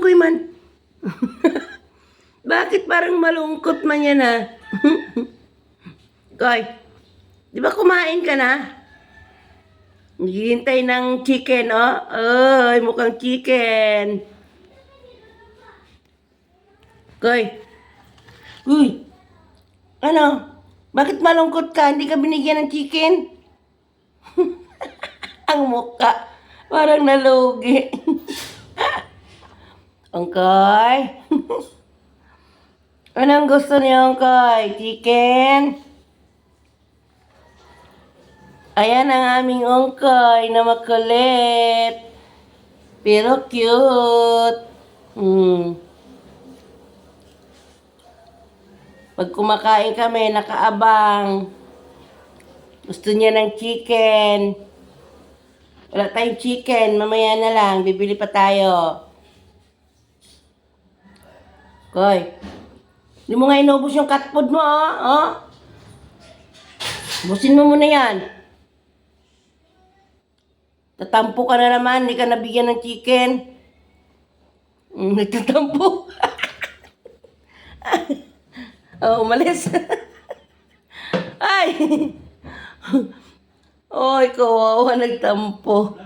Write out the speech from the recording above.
ungkoy man. Bakit parang malungkot man yan ah? Koy, di ba kumain ka na? Naghihintay ng chicken, oh. Ay, mukhang chicken. Koy. Uy. Ano? Bakit malungkot ka? Hindi ka binigyan ng chicken? Ang mukha. Parang nalugi. Angkoy. Anong gusto niyo, Angkoy? Chicken? Ayan ang aming ungkoy na makulit. Pero cute. Hmm. Pag kumakain kami, nakaabang. Gusto niya ng chicken. Wala tayong chicken. Mamaya na lang. Bibili pa tayo. Koy. Hindi mo nga inubos yung cat food mo, oh. oh. Busin mo muna yan. Tatampo ka na naman. Hindi ka nabigyan ng chicken. Mm, nagtatampo. oh, umalis. Ay! Oy, kawawa, nagtampo.